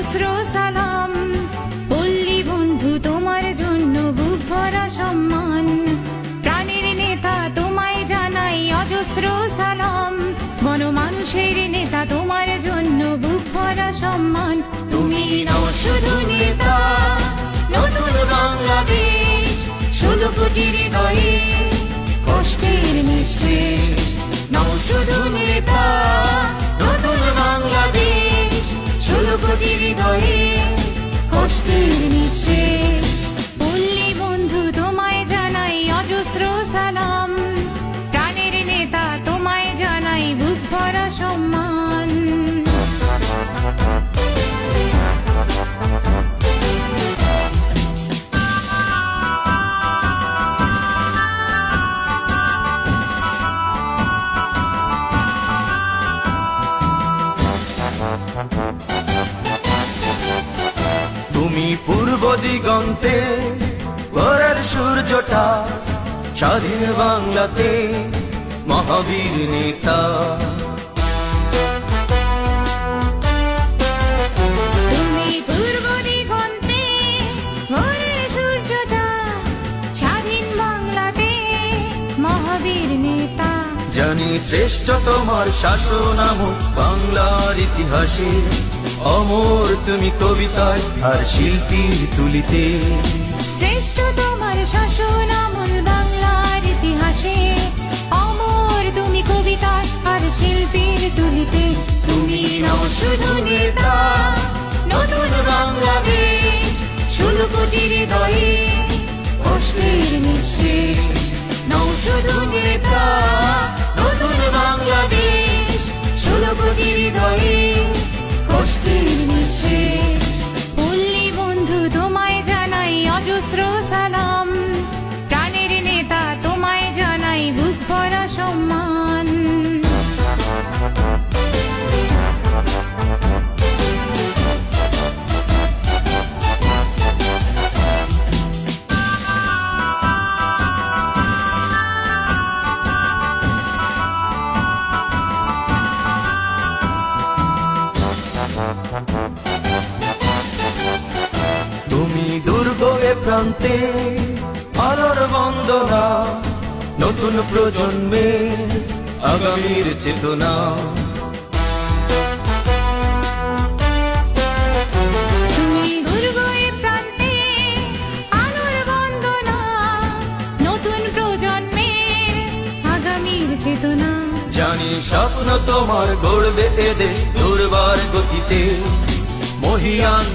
অজস্র সালাম পল্লী বন্ধু, তোমার জন্য বুক ভরা সম্মান। প্রাণের নেতা তোমায় জানাই অজস্র সালাম। গণমানুষের নেতা তোমার জন্য বুক ভরা সম্মান। তুমি শুধু তুমি পূর্ব দিগন্তে ভোরের সূর্যটা স্বাধীন বাংলাতে মহাবীর নেতা। তুমি পূর্ব দিগন্তে ভোরের সূর্যটা স্বাধীন বাংলাতে মহাবীর নেতা। জানি শ্রেষ্ঠ তোমার শাসন বাংলার ইতিহাসে। অমর তুমি কবিতায় আর শিল্পী তুলিতে। শ্রেষ্ঠ তোমার শাসন আমল বাংলার ইতিহাসে। অমর তুমি কবিতায় আর শিল্পীর তুলিতে। তুমি নও শুধু নেতা তুমি দুর্গ প্রান্তে আলোর বন্দনা নতুন প্রজন্মে আগামীর চেতনা। জানি স্বপ্ন তোমার গড়বে এদের দুর্বার গতিতে। মহিয়ান